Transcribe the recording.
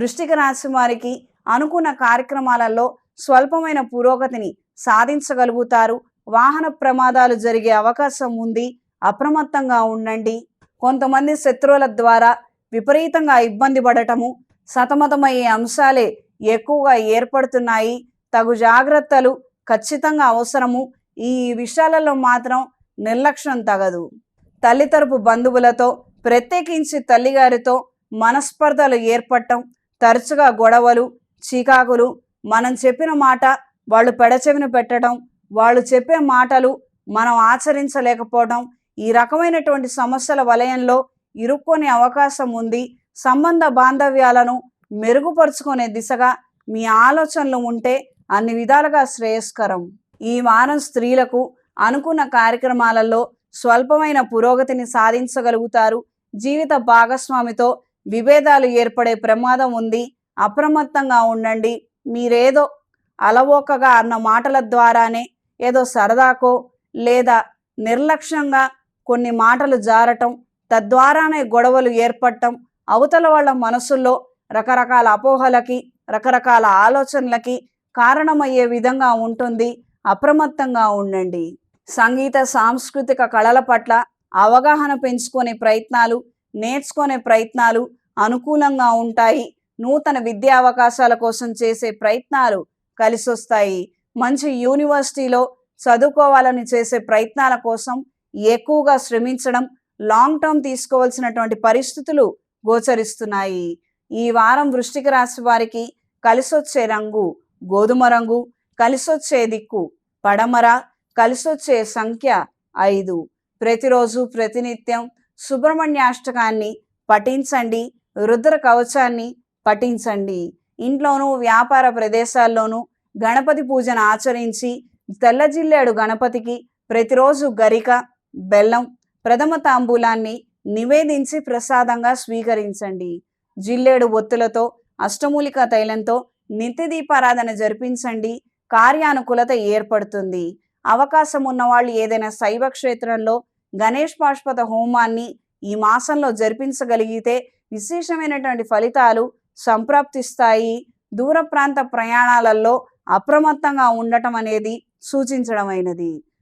వృష్టిక రాశి వారికి అనుకున్న కార్యక్రమాలలో స్వల్పమైన పురోగతిని సాధించగలుగుతారు. వాహన ప్రమాదాలు జరిగే అవకాశం ఉంది. అప్రమత్తంగా ఉండండి. కొంతమంది శత్రువుల ద్వారా విపరీతంగా ఇబ్బంది పడటము సతమతమయ్యే అంశాలే ఎక్కువగా ఏర్పడుతున్నాయి. తగు జాగ్రత్తలు ఖచ్చితంగా అవసరము. ఈ విషయాలలో మాత్రం నిర్లక్ష్యం తగదు. తల్లి తరపు బంధువులతో ప్రత్యేకించి తల్లిగారితో మనస్పర్ధలు ఏర్పడటం తరచుగా గొడవలు చికాకులు మనం చెప్పిన మాట వాళ్ళు పెడచెవిన పెట్టడం వాళ్ళు చెప్పే మాటలు మనం ఆచరించలేకపోవడం ఈ రకమైనటువంటి సమస్యల వలయంలో ఇరుక్కొనే అవకాశం ఉంది. సంబంధ బాంధవ్యాలను మెరుగుపరుచుకునే దిశగా మీ ఆలోచనలు ఉంటే అన్ని విధాలుగా శ్రేయస్కరం. ఈ వారం స్త్రీలకు అనుకున్న కార్యక్రమాలలో స్వల్పమైన పురోగతిని సాధించగలుగుతారు. జీవిత భాగస్వామితో విభేదాలు ఏర్పడే ప్రమాదం ఉంది. అప్రమత్తంగా ఉండండి. మీరేదో అలవోకగా అన్న మాటల ద్వారానే ఏదో సరదాకో లేదా నిర్లక్ష్యంగా కొన్ని మాటలు జారటం తద్వారానే గొడవలు ఏర్పడటం అవతల వాళ్ళ మనసుల్లో రకరకాల అపోహలకి రకరకాల ఆలోచనలకి కారణమయ్యే విధంగా ఉంటుంది. అప్రమత్తంగా ఉండండి. సంగీత సాంస్కృతిక కళల పట్ల అవగాహన పెంచుకునే ప్రయత్నాలు నేర్చుకునే ప్రయత్నాలు అనుకూలంగా ఉంటాయి. నూతన విద్యా అవకాశాల కోసం చేసే ప్రయత్నాలు కలిసొస్తాయి. మంచి యూనివర్సిటీలో చదువుకోవాలని చేసే ప్రయత్నాల కోసం ఎక్కువగా శ్రమించడం లాంగ్ టర్మ్ తీసుకోవాల్సినటువంటి పరిస్థితులు గోచరిస్తున్నాయి. ఈ వారం వృష్టిక రాశి వారికి కలిసొచ్చే రంగు గోధుమ రంగు కలిసొచ్చే దిక్కు పడమర కలిసొచ్చే సంఖ్య ఐదు. ప్రతిరోజు ప్రతినిత్యం సుబ్రహ్మణ్యాష్టకాన్ని పఠించండి. రుద్ర కవచాన్ని పఠించండి. ఇంట్లోనూ వ్యాపార ప్రదేశాల్లోనూ గణపతి పూజను ఆచరించి తెల్ల జిల్లేడు గణపతికి ప్రతిరోజు గరిక బెల్లం ప్రథమ తాంబూలాన్ని నివేదించి ప్రసాదంగా స్వీకరించండి. జిల్లేడు ఒత్తులతో అష్టమూలిక తైలంతో నిత్య దీపారాధన జరిపించండి. కార్యానుకూలత ఏర్పడుతుంది. అవకాశం ఉన్నవాళ్ళు ఏదైనా శైవ క్షేత్రంలో గణేష్ పాష్పత హోమాన్ని ఈ మాసంలో జరిపించగలిగితే విశేషమైనటువంటి ఫలితాలు సంప్రాప్తిస్తాయి. దూర ప్రాంత ప్రయాణాలలో అప్రమత్తంగా ఉండటం అనేది సూచించడమైనది.